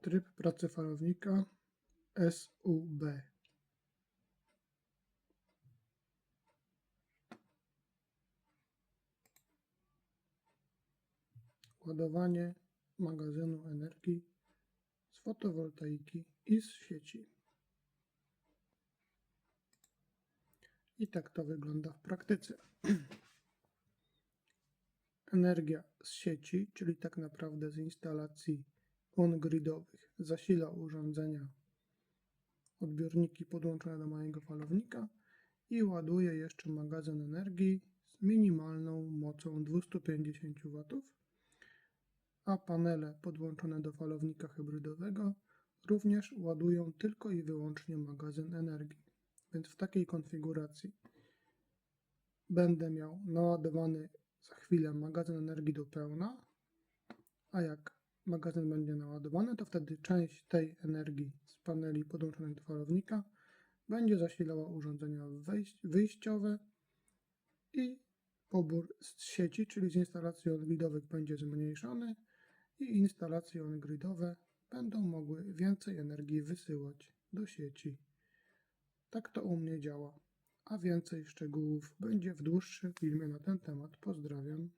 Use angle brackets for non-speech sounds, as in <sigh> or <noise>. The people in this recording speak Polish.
Tryb pracy falownika SUB. Ładowanie magazynu energii z fotowoltaiki i z sieci. I tak to wygląda w praktyce. <clears throat> Energia z sieci, czyli tak naprawdę z instalacji on-gridowych, zasila urządzenia, odbiorniki podłączone do mojego falownika i ładuje jeszcze magazyn energii z minimalną mocą 250 W, a panele podłączone do falownika hybrydowego również ładują tylko i wyłącznie magazyn energii. Więc w takiej konfiguracji będę miał naładowany za chwilę magazyn energii do pełna, a jak magazyn będzie naładowany, to wtedy część tej energii z paneli podłączonych do falownika będzie zasilała urządzenia wyjściowe i pobór z sieci, czyli z instalacji on-gridowych będzie zmniejszony i instalacje on-gridowe będą mogły więcej energii wysyłać do sieci. Tak to u mnie działa, a więcej szczegółów będzie w dłuższym filmie na ten temat. Pozdrawiam.